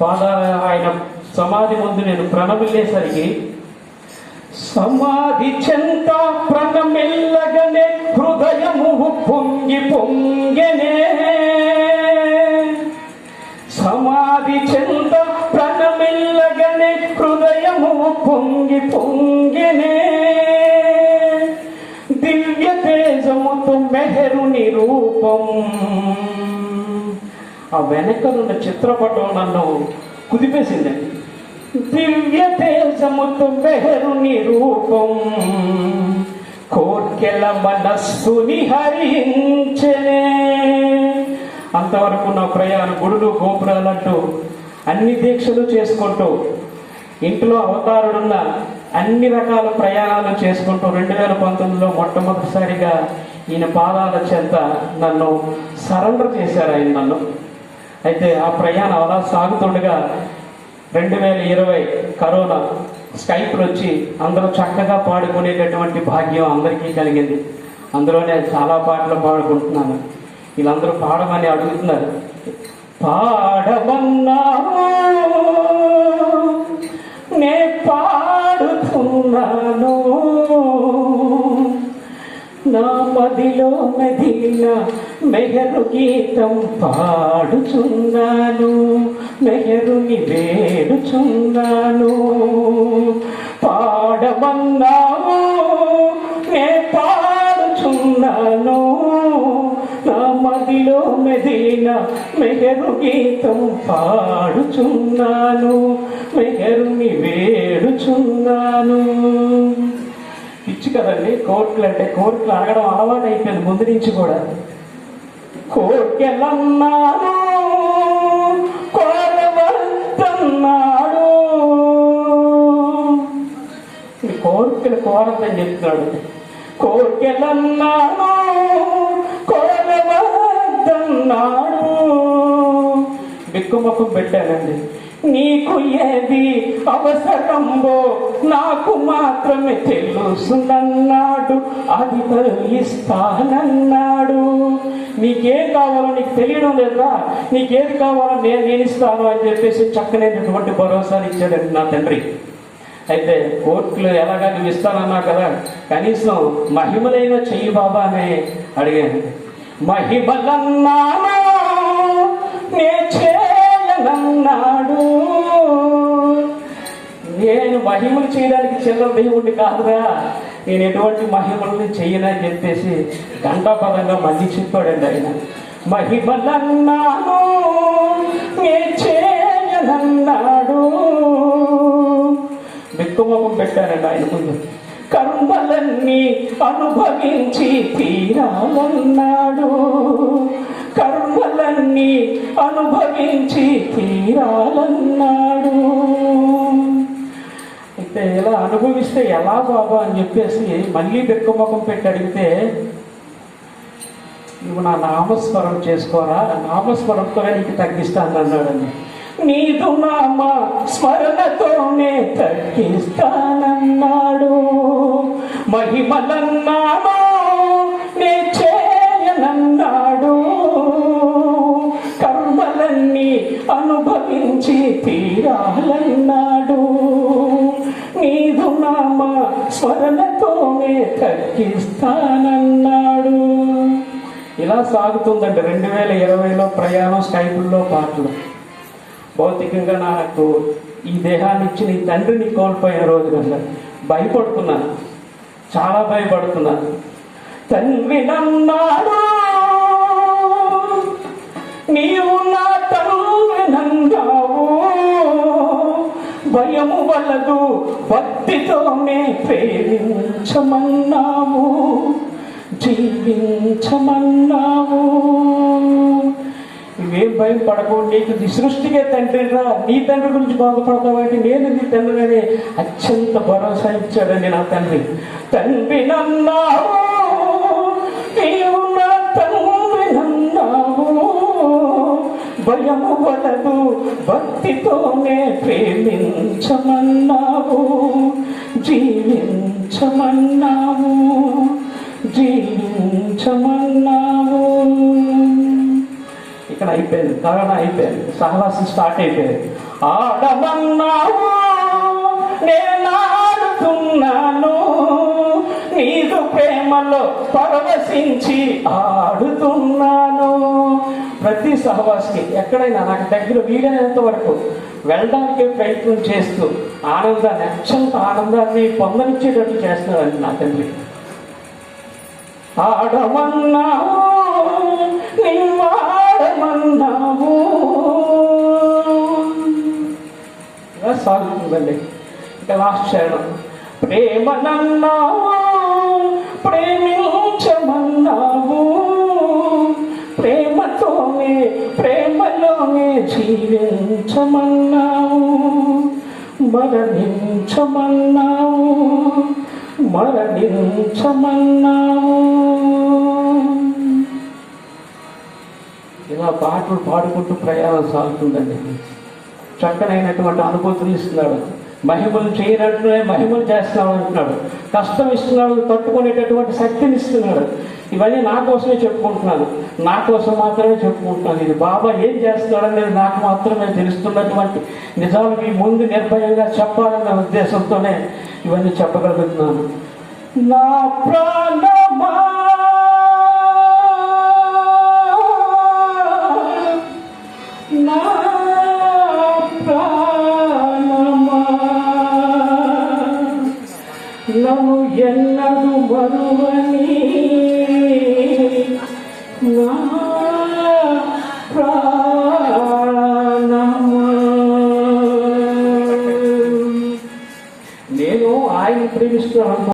పాదాల ఆయన సమాధి ముందు నేను ప్రణమిల్లేసరికి సమాధి చెంత ప్రణమిల్లగనే హృదయము పొంగి పొంగెనే. సమాధి చెంత ప్రణమిల్లగనే హృదయము పొంగి పొంగెనే. దివ్య తేజముతో మెహరుని రూపం ఆ వెనకనున్న చిత్రపటం నన్ను కుదిపేసిందండి దివ్య తేజముతో బెహరు రూపం కోర్కెల మనస్సుని హరించనే. అంతవరకు నా ప్రయాణ గుడులు గోపురాలంటూ అన్ని దీక్షలు చేసుకుంటూ ఇంట్లో అవతారుడున్న అన్ని రకాల ప్రయాణాలు చేసుకుంటూ రెండు వేల పంతొమ్మిదిలో మొట్టమొదటిసారిగా ఈయన పాదాల చెంత నన్ను సరెండర్ చేశారు ఆయన నన్ను. అయితే ఆ ప్రయాణం అలా సాగుతుండగా రెండు వేల ఇరవై కరోనా స్కైప్లు వచ్చి అందరూ చక్కగా పాడుకునేటటువంటి భాగ్యం అందరికీ కలిగింది. అందులోనే చాలా పాటలు పాడుకుంటున్నాను. వీళ్ళందరూ పాడమని అడుగుతున్నారు. పాడమన్నా నే పాడుతున్నాను. నా మదిలో మెదిలా మెహరు గీతం పాడుచున్నాను మెహరుని వేడుచున్నాను పాడమన్నావు నే పాడుచున్నాను. నా మదిలో మెదిలిన మెహరు గీతం పాడుచున్నాను మెహరుని వేడుచున్నాను పిచ్చి కదండి కోర్టులు అంటే కోర్టులు అడగడం అలవాటు అయిపోయింది ముందు నుంచి కూడా. కోర్కెళ్ళన్నాడు కోరవద్దన్నాడు ఈ కోరికలు కోరద్దని చెప్తున్నాడు. కోరికలన్నాడు కోరవద్దన్నాడు బిక్కుమొక్కం పెట్టానండి. నీకు ఏది అవసరమో నాకు మాత్రమే తెలుసునన్నాడు. అది ఇస్తానన్నాడు నీకేం కావాలో నీకు తెలియడం లేదా నీకేది కావాలో నేను నేను ఇస్తాను అని చెప్పేసి చక్కనేటటువంటి భరోసాని ఇచ్చాడండి నా తండ్రి. అయితే కోర్టులో ఎలాగా నువ్వు ఇస్తానన్నా కదా కనీసం మహిమలైన చెయ్యి బాబా అని అడిగాను. మహిమలన్నాను నే చేయనన్నాడు. నేను మహిమలు చేయడానికి చిన్న దేవుడిని కాదురా. నేను ఎటువంటి మహిమల్ని చెయ్యనని చెప్పేసి గంటాపదంగా మళ్ళీ చెప్పాడండి ఆయన. మహిమలన్నాను నే చేయనన్నాడు బిక్కుముఖం పెట్టారండి ఆయన ముందు. కర్మలన్నీ అనుభవించి తీరాలన్నాడు. కర్మలన్నీ అనుభవించి తీరాలన్నాడు. చెప్తే ఇలా అనుభవిస్తే ఎలా బాబా? అని చెప్పేసి మళ్ళీ బిక్కుముఖం పెట్టి అడిగితే నువ్వు నా నామస్మరణ చేసుకోరా? నామస్మరణతో నీకు తగ్గిస్తాను అన్నాడని నీదు నామ స్మరణతోనే తగ్గిస్తానన్నాడు. మహిమలన్నామా స్మరణతోనే తగ్గిస్తానన్నాడు. ఇలా సాగుతుందండి. రెండు వేల ఇరవైలో ప్రయాణం స్కైపుల్లో పాటలు. భౌతికంగా నాకు ఈ దేహాన్ని ఇచ్చి ఈ తండ్రిని కోల్పోయిన రోజు భయపడుతున్నాను చాలా భయపడుతున్నాను తండ్రి నన్నాడు? నీవు నా భయము వలదు భక్తితోనే ప్రేమించమన్నావు జీవించమన్నావు. ఇవేం భయం పడకు నీకు సృష్టికే తండ్రి రా. నీ తండ్రి గురించి బాధపడతావంటే నేను నీ తండ్రి అత్యంత భరోసా ఇచ్చాడండి నా తండ్రి. తండ్రి నన్నావు నీవు నా తండ్రి నన్నావు. భయము వలదు భక్తితోనే ప్రేమించమన్నావు జీవించమన్నావు జీవించమన్నావు. ఇక్కడ అయిపోయింది తరణ అయిపోయింది. సహవాసం స్టార్ట్ అయిపోయింది. ఆడమన్నావు నేను ఆడుతున్నాను నీదు ప్రేమలో పరవశించి ఆడుతున్నాను. ప్రతి సహవాసికి ఎక్కడైనా నాకు దగ్గర వీలైనంత వరకు వెళ్ళడానికి ప్రయత్నం చేస్తూ ఆనందాన్ని అత్యంత ఆనందాన్ని పొందనిచ్చేటట్టు చేస్తున్నారని నా తండ్రి. ఆడమన్నావు నీవాడమన్నావు ఇలా సాగుతుందండి. ఇంకా లాస్ట్ చేయడం ప్రేమనన్నావు ప్రేమించమన్నావు ప్రేమతోనే ప్రేమలోనే జీవించమన్నావు మరణించమన్నావు మరణించమన్నావు. ఇలా పాటలు పాడుకుంటూ ప్రయాణం సాగుతుందండి. చక్కనైనటువంటి అనుభూతిని ఇస్తున్నాడు. మహిమలు చేయనట్టునే మహిమలు చేస్తున్నాడు అంటున్నాడు. కష్టం ఇస్తున్నాడు తట్టుకునేటటువంటి శక్తిని ఇస్తున్నాడు. ఇవన్నీ నా కోసమే చెప్పుకుంటున్నాను. నా కోసం మాత్రమే చెప్పుకుంటున్నాను. ఇది బాబా ఏం చేస్తున్నాడు అనేది నాకు మాత్రమే తెలుస్తున్నటువంటి నిజాలు మీ ముందు నిర్భయంగా చెప్పాలన్న ఉద్దేశంతోనే ఇవన్నీ చెప్పగలుగుతున్నాను. నా ప్రాణమా